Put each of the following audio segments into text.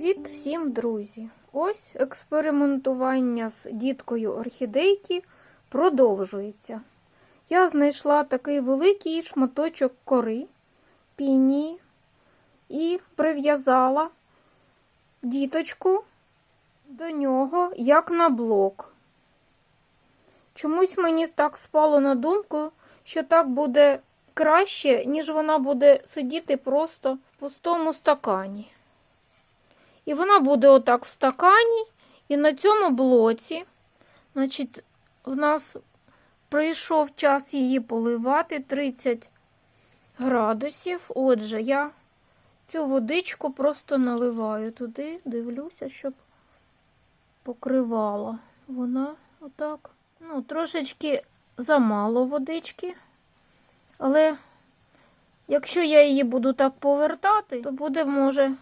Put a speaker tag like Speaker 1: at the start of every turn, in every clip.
Speaker 1: Привіт всім, друзі! Ось експериментування з діткою орхідейки продовжується. Я знайшла такий великий шматочок кори пінії і прив'язала діточку до нього як на блок. Чомусь мені так спало на думку, що так буде краще, ніж вона буде сидіти просто в пустому стакані. І вона буде отак в стакані, і на цьому блоці, значить, в нас прийшов час її поливати 30 градусів. Отже, я цю водичку просто наливаю туди, дивлюся, щоб покривала. Вона отак. Ну, трошечки замало водички, але якщо я її буду так повертати, то буде, може,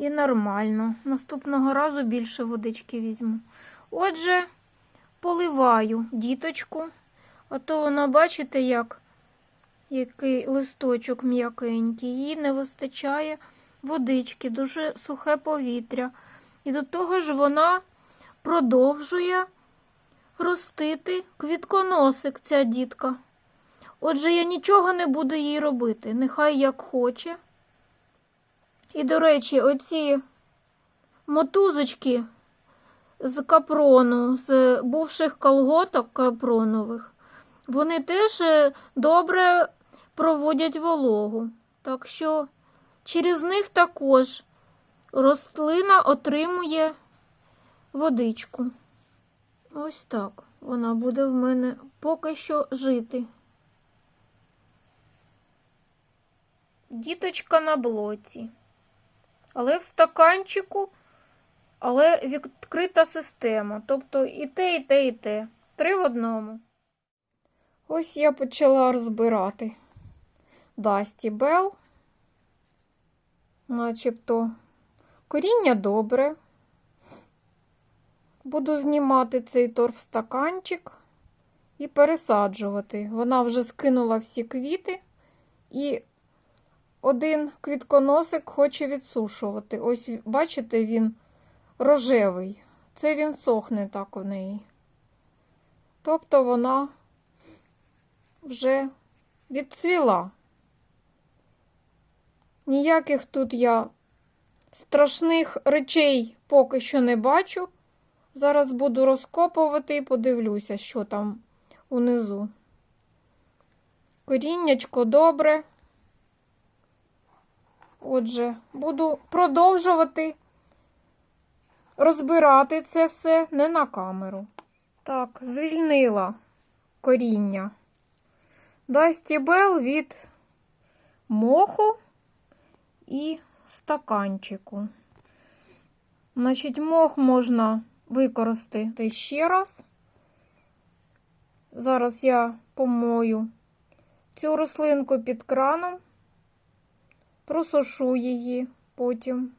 Speaker 1: і нормально. Наступного разу більше водички візьму. Отже, поливаю діточку, а то вона, бачите, як який листочок м'якенький, їй не вистачає водички, дуже сухе повітря. І до того ж вона продовжує ростити квітконосик, ця дітка. Отже, я нічого не буду їй робити, нехай як хоче. І, до речі, оці мотузочки з капрону, з бувших колготок капронових, вони теж е, добре проводять вологу. Так що через них також рослина отримує водичку. Ось так вона буде в мене поки що жити. Діточка на блоці. Але в стаканчику, але відкрита система. Тобто і те, і те, і те. Три в одному. Ось я почала розбирати Дасті Бел. Начебто коріння добре. Буду знімати цей торф стаканчик і пересаджувати. Вона вже скинула всі квіти і один квітконосик хоче відсушувати. Ось, бачите, він рожевий. Це він сохне так у неї. Тобто вона вже відцвіла. Ніяких тут я страшних речей поки що не бачу. Зараз буду розкопувати і подивлюся, що там унизу. Коріннячко добре. Отже, буду продовжувати розбирати це все не на камеру. Так, звільнила коріння. Дасті Бел від моху і стаканчику. Значить, мох можна використати ще раз. Зараз я помою цю рослинку під краном просушу її потім.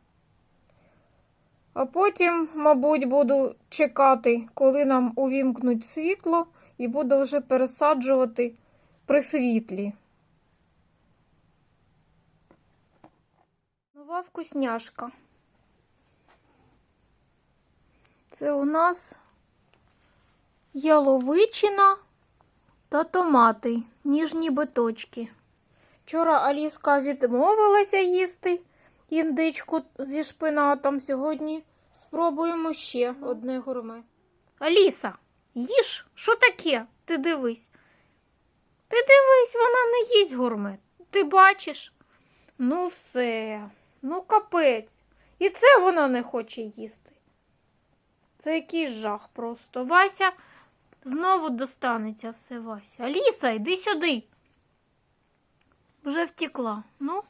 Speaker 1: А потім, мабуть, буду чекати, коли нам увімкнуть світло, і буду вже пересаджувати при світлі. Нова вкусняшка. Це у нас яловичина та томати, ніжні биточки. Вчора Аліска відмовилася їсти індичку зі шпинатом. Сьогодні спробуємо ще одне гурме. Аліса, їж, що таке? Ти дивись. Ти дивись, вона не їсть гурме. Ти бачиш? Ну, все, ну капець. І це вона не хоче їсти. Це якийсь жах просто. Вася знову достанеться все Вася. Аліса, йди сюди. Вже втекла. Ну,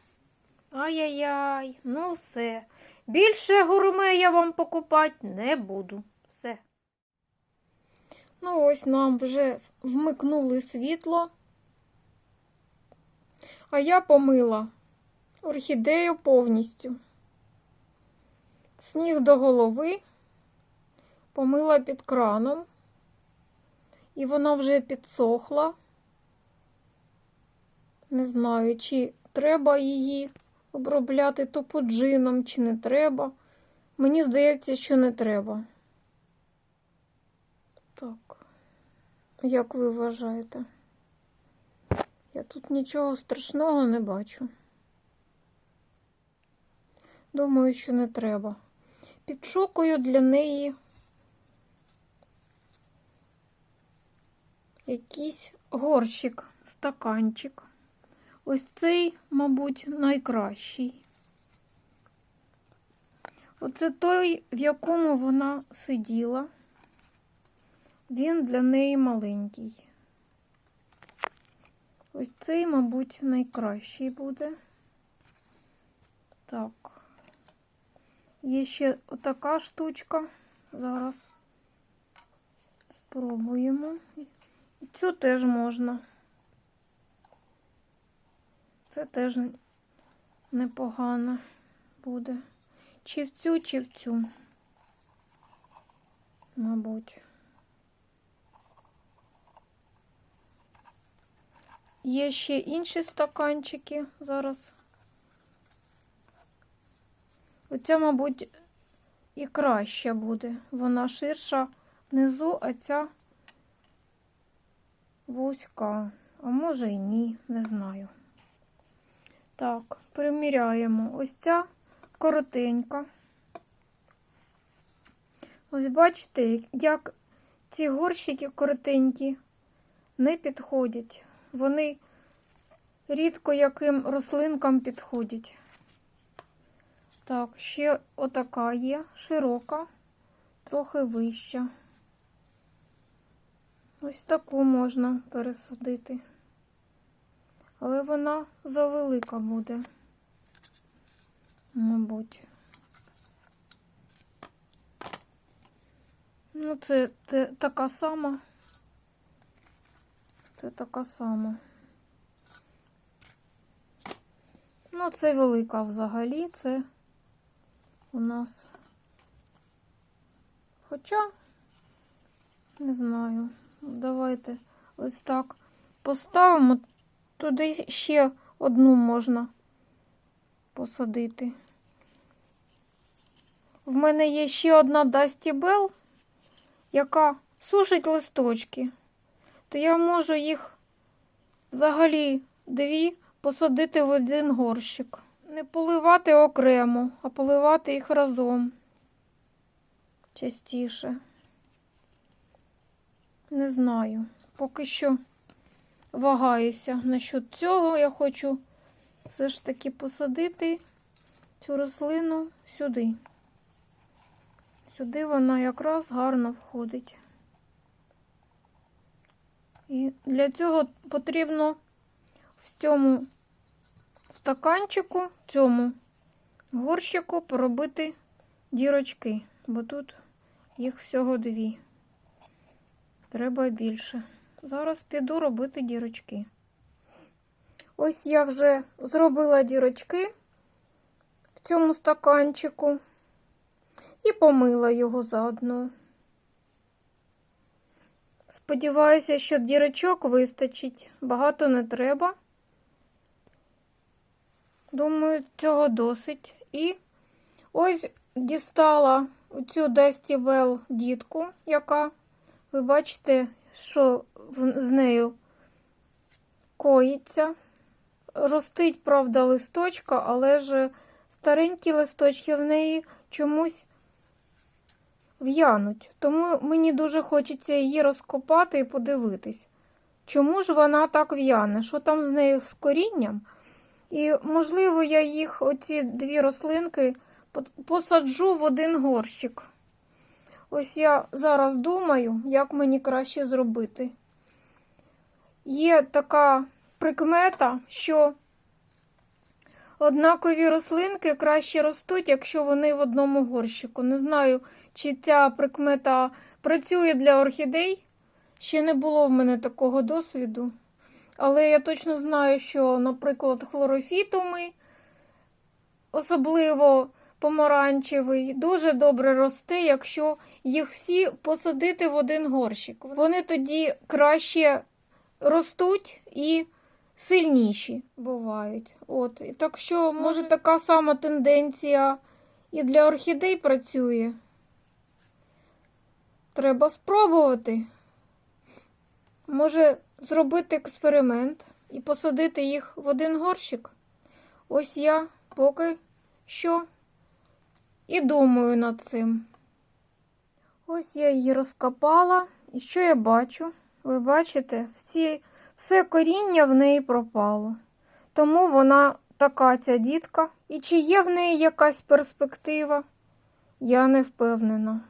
Speaker 1: ай-яй-яй, ну все. Більше гурме я вам покупати не буду. Все. Ну, ось нам вже вмикнули світло. А я помила орхідею повністю. Сніг до голови, помила під краном, і вона вже підсохла. Не знаю, чи треба її обробляти топоджином чи не треба. Мені здається, що не треба. Так, як ви вважаєте? Я тут нічого страшного не бачу. Думаю, що не треба. Підшукую для неї якийсь горщик, стаканчик. Ось цей, мабуть, найкращий. Оце той, в якому вона сиділа. Він для неї маленький. Ось цей, мабуть, найкращий буде. Так. Є ще отака штучка. Зараз спробуємо. Цю теж можна. Це теж непогано буде. Чи в цю, чи в цю, мабуть. Є ще інші стаканчики зараз. Оця, мабуть, і краща буде. Вона ширша внизу, а ця вузька. А може і ні, не знаю. Так, приміряємо. Ось ця коротенька. Ось бачите, як ці горщики коротенькі не підходять. Вони рідко яким рослинкам підходять. Так, ще отака є, широка, трохи вища. Ось таку можна пересадити. Але вона завелика буде, мабуть. Ну, це, те- така сама. Це така сама. Ну, це велика взагалі, це у нас. Хоча, не знаю, давайте ось так поставимо. Туди ще одну можна посадити. В мене є ще одна Dusty Bell, яка сушить листочки. То я можу їх взагалі дві посадити в один горщик. Не поливати окремо, а поливати їх разом частіше. Не знаю. Поки що вагаюся насчет цього. Я хочу все ж таки посадити цю рослину сюди. Сюди вона якраз гарно входить. І для цього потрібно в цьому стаканчику, цьому горщику поробити дірочки, бо тут їх всього дві. Треба більше. Зараз піду робити дірочки. Ось я вже зробила дірочки в цьому стаканчику і помила його заодно. Сподіваюся, що дірочок вистачить, багато не треба. Думаю, цього досить. І ось дістала Dusty Bell дітку, яка, ви бачите, що з нею коїться. Ростить, правда, листочка, але ж старенькі листочки в неї чомусь в'януть. Тому мені дуже хочеться її розкопати і подивитись, чому ж вона так в'яне, що там з нею з корінням. І, можливо, я їх, оці дві рослинки, посаджу в один горщик. Ось я зараз думаю, як мені краще зробити. Є така прикмета, що однакові рослинки краще ростуть, якщо вони в одному горщику. Не знаю, чи ця прикмета працює для орхідей. Ще не було в мене такого досвіду. Але я точно знаю, що, наприклад, хлорофітуми, особливо помаранчевий, дуже добре росте, якщо їх всі посадити в один горщик. Вони тоді краще ростуть і сильніші бувають. От. І так що, може, така сама тенденція і для орхідей працює. Треба спробувати. Може, зробити експеримент і посадити їх в один горщик. Ось я поки що і думаю над цим. Ось я її розкопала, і що я бачу? Ви бачите, всі, все коріння в неї пропало. Тому вона така ця дітка. І чи є в неї якась перспектива? Я не впевнена.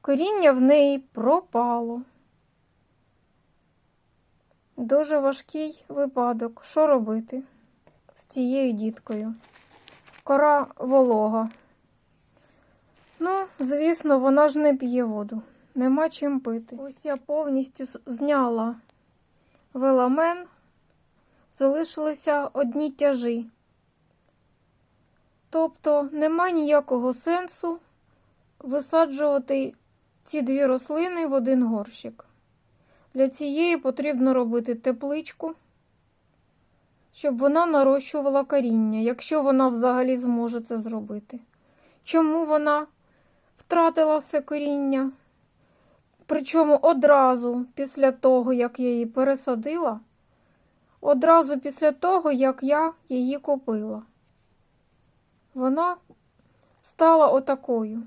Speaker 1: Коріння в неї пропало. Дуже важкий випадок. Що робити з цією діткою? Кора волога. Ну, звісно, вона ж не п'є воду. Нема чим пити. Ось я повністю зняла веламен, залишилися одні тяжі. Тобто нема ніякого сенсу висаджувати ці дві рослини в один горщик. Для цієї потрібно робити тепличку, щоб вона нарощувала коріння, якщо вона взагалі зможе це зробити. Чому вона втратила все коріння? Причому одразу після того, як я її пересадила, одразу після того, як я її купила. Вона стала отакою.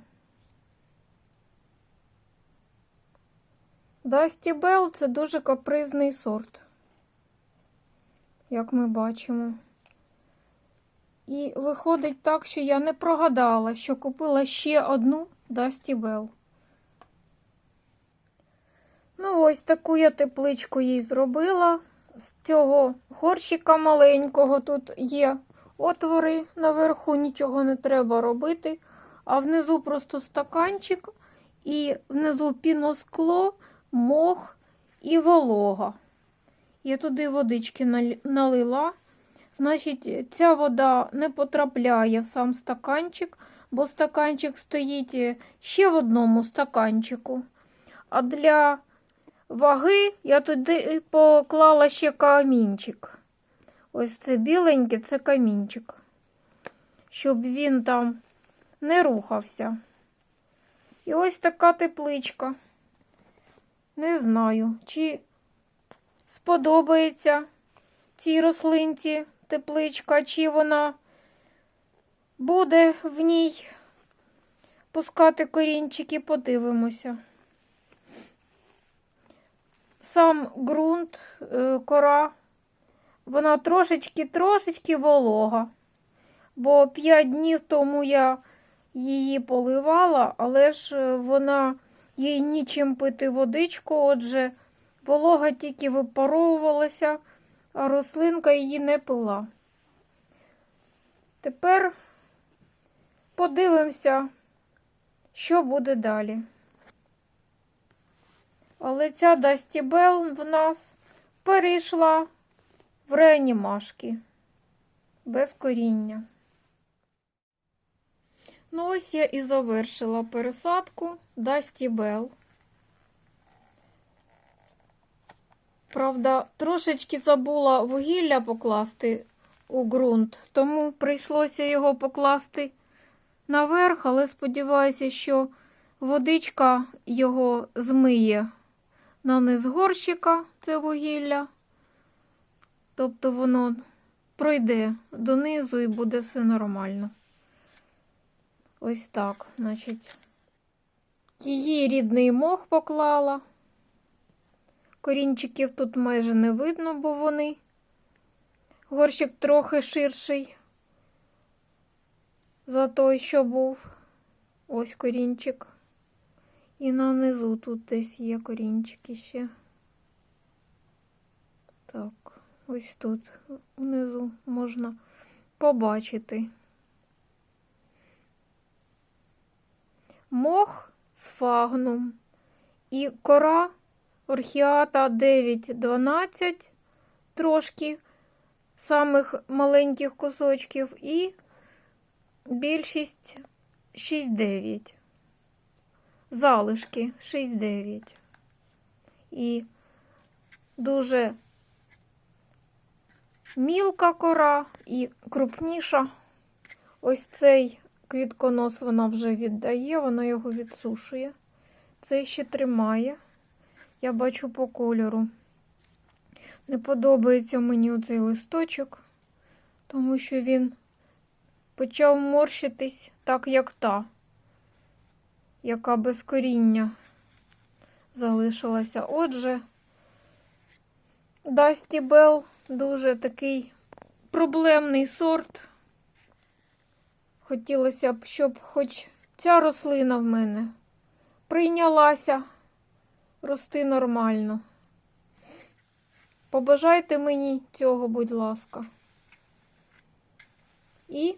Speaker 1: Дасті Белл це дуже капризний сорт, як ми бачимо. І виходить так, що я не прогадала, що купила ще одну Дасті Белл. Ну, ось таку я тепличку їй зробила. З цього горщика маленького тут є отвори наверху, нічого не треба робити. А внизу просто стаканчик, і внизу піноскло, мох і волога. Я туди водички налила. Значить, ця вода не потрапляє в сам стаканчик, бо стаканчик стоїть ще в одному стаканчику. А для ваги я туди поклала ще камінчик. Ось це біленький, це камінчик. Щоб він там не рухався. І ось така тепличка. Не знаю, чи сподобається цій рослинці тепличка, чи вона буде в ній пускати корінчики, подивимося. Сам ґрунт, е, кора, вона трошечки-трошечки волога, бо 5 днів тому я її поливала, але ж е, вона їй нічим пити водичку, отже, волога тільки випаровувалася, а рослинка її не пила. Тепер подивимося, що буде далі. Але ця Дастібел в нас перейшла в реанімашки без коріння. Ну, ось я і завершила пересадку Дастібел. Правда, трошечки забула вугілля покласти у ґрунт, тому прийшлося його покласти наверх, але сподіваюся, що водичка його змиє на низ горщика, це вугілля. Тобто воно пройде донизу і буде все нормально. Ось так, значить, її рідний мох поклала. Корінчиків тут майже не видно, бо вони. Горщик трохи ширший за той, що був. Ось корінчик. І на низу тут десь є корінчики ще. Так, ось тут внизу можна побачити. Мох сфагнум і кора орхіата 9-12, трошки самих маленьких кусочків, і більшість 6-9 залишки 6-9. І дуже мілка кора і крупніша. Ось цей квітконос вона вже віддає, вона його відсушує. Цей ще тримає. Я бачу по кольору. Не подобається мені оцей листочок, тому що він почав морщитись так, як та, яка без коріння залишилася. Отже, Дасті Белл дуже такий проблемний сорт. Хотілося б, щоб хоч ця рослина в мене прийнялася рости нормально. Побажайте мені цього, будь ласка. І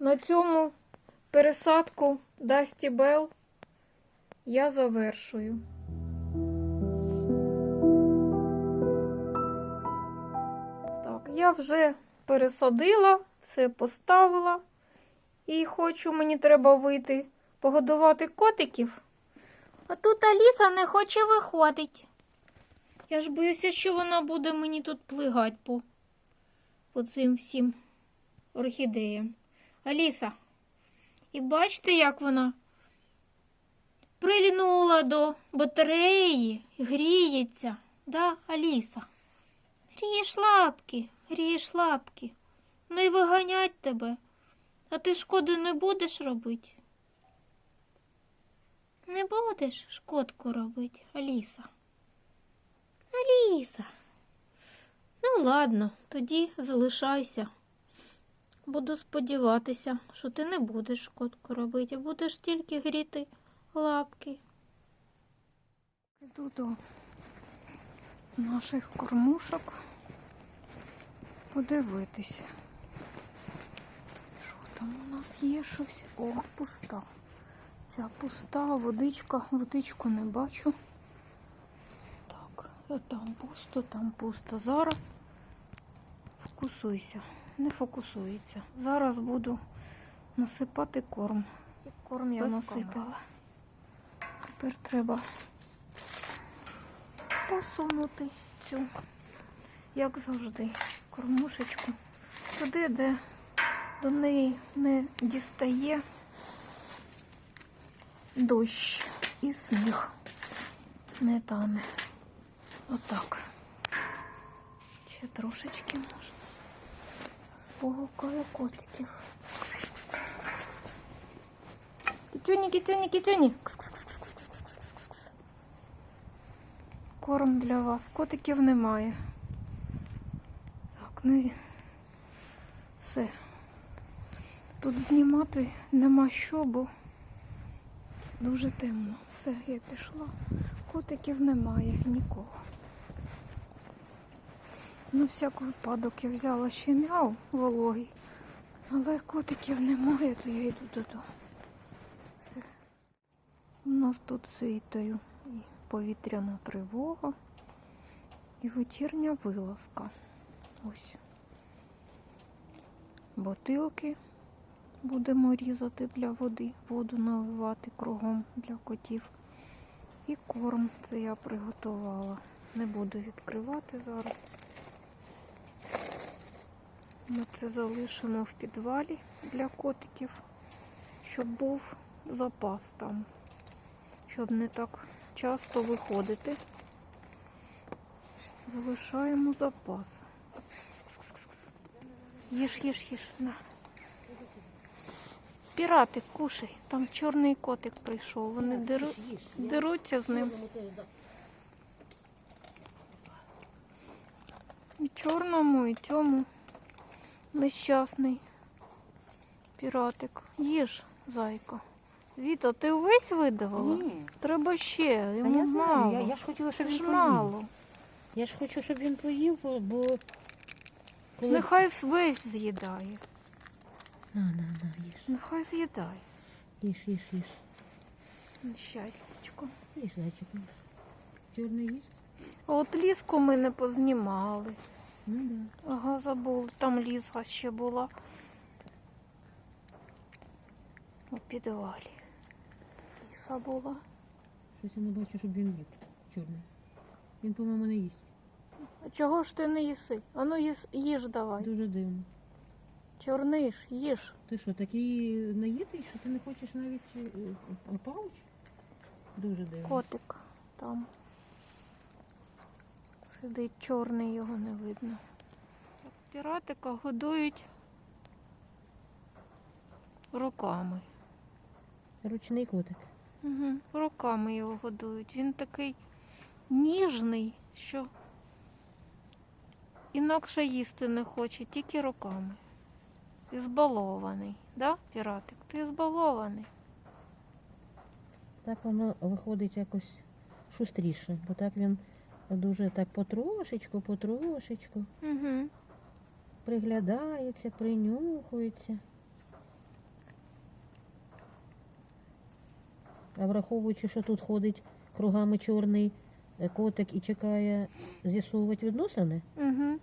Speaker 1: на цьому пересадку Дасті Белл я завершую. Так, я вже пересадила, все поставила. І хочу, мені треба вийти погодувати котиків. А тут Аліса не хоче виходити. Я ж боюся, що вона буде мені тут плигати по, по цим всім орхідеям. Аліса, і бачите, як вона прильнула до батареї, гріється, да, Аліса? Грієш лапки, грієш лапки. Ну і виганять тебе. А ти шкоди не будеш робити? Не будеш шкодку робити, Аліса. Аліса. Ну, ладно, тоді залишайся. Буду сподіватися, що ти не будеш шкодку робити, будеш тільки гріти лапки. Йду до наших кормушок подивитися. Що там у нас є щось? О, пуста. Ця пуста, водичка, водичку не бачу. Так, там пусто, там пусто. Зараз фокусуйся. Не фокусується. Зараз буду насипати корм. Корм я
Speaker 2: Без
Speaker 1: насипала. Тепер треба посунути цю, як завжди, кормушечку туди, де до неї не дістає дощ і сніг. Не тане. Отак. Ще трошечки можна. Спогукаю котиків. Кітюні, кітюні, кітюні. Корм для вас. Котиків немає. Так, ну все. Тут знімати нема що, бо дуже темно. Все, я пішла. Котиків немає нікого. На всяк випадок я взяла ще мяу вологий, але котиків немає, то я йду додому. Все. У нас тут світою і повітряна тривога, і вечірня вилазка. Ось. Бутилки будемо різати для води, воду наливати кругом для котів. І корм це я приготувала. Не буду відкривати зараз. Ми це залишимо в підвалі для котиків, щоб був запас там, щоб не так часто виходити. Залишаємо запас. Їж, їж, їж, на. Піратик, кушай. Там чорний котик прийшов. Вони деру... деруться з ним. І чорному, і цьому нещасний піратик. Їж, зайка. Віта, ти увесь видавала?
Speaker 2: Ні.
Speaker 1: Треба ще, йому
Speaker 2: я
Speaker 1: мало.
Speaker 2: я, я ж хотіла, щоб
Speaker 1: Це
Speaker 2: він
Speaker 1: ж
Speaker 2: поїв.
Speaker 1: мало.
Speaker 2: Я ж хочу, щоб він поїв, бо коли...
Speaker 1: Нехай весь з'їдає.
Speaker 2: На, на, на, їж.
Speaker 1: Нехай з'їдає.
Speaker 2: Їж, їж, їж.
Speaker 1: Нещастячко.
Speaker 2: Їж, зайчик, їж. Чорний їсть?
Speaker 1: А От ліску ми не познімали.
Speaker 2: Ну да.
Speaker 1: Ага, забули. Там ліска ще була. У підвалі. Ліса була.
Speaker 2: Щось я не бачу, щоб він їв. Чорний. Він, по-моєму, не їсть.
Speaker 1: А чого ж ти не їси? Ану їс, їж давай.
Speaker 2: Дуже дивно.
Speaker 1: Чорниш, їж.
Speaker 2: Ти що, такий наїтий, що ти не хочеш навіть е, е, пауч? Дуже дивно.
Speaker 1: Котик там. Сидить чорний, його не видно. Піратика годують руками.
Speaker 2: Ручний котик.
Speaker 1: Угу. Руками його годують. Він такий ніжний, що інакше їсти не хоче, тільки руками. І збалований, да, піратик? Ти збалований.
Speaker 2: Так воно виходить якось шустріше, бо так він дуже так потрошечку, потрошечку
Speaker 1: Угу.
Speaker 2: приглядається, принюхується. А враховуючи, що тут ходить кругами чорний е, котик і чекає з'ясовувати відносини,
Speaker 1: Угу.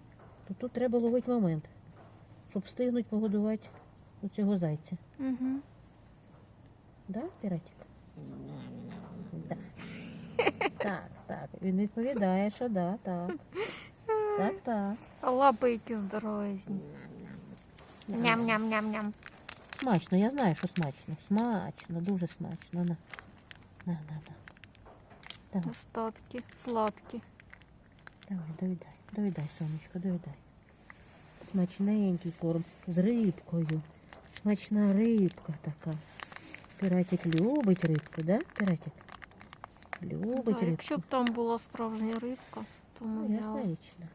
Speaker 2: то тут треба ловити момент, щоб встигнуть погодувати у цього зайця.
Speaker 1: Угу.
Speaker 2: Да, піратик? Да. Так, так. Він відповідає, що да, так. Так, так.
Speaker 1: А лапи які здоровезні. Ням-ням-ням-ням.
Speaker 2: Смачно, я знаю, що смачно. Смачно, дуже смачно. На, на, на, на. Давай,
Speaker 1: Остатки, сладкі.
Speaker 2: давай, доїдай, доїдай, сонечко, доїдай. Смачненький корм з рибкою. Смачна рибка така. Піратик любить рибку, да, піратик? Любить рибку.
Speaker 1: якщо б там була справжня рибка, то моя...
Speaker 2: Ну, ясна
Speaker 1: взяли.
Speaker 2: річ, да.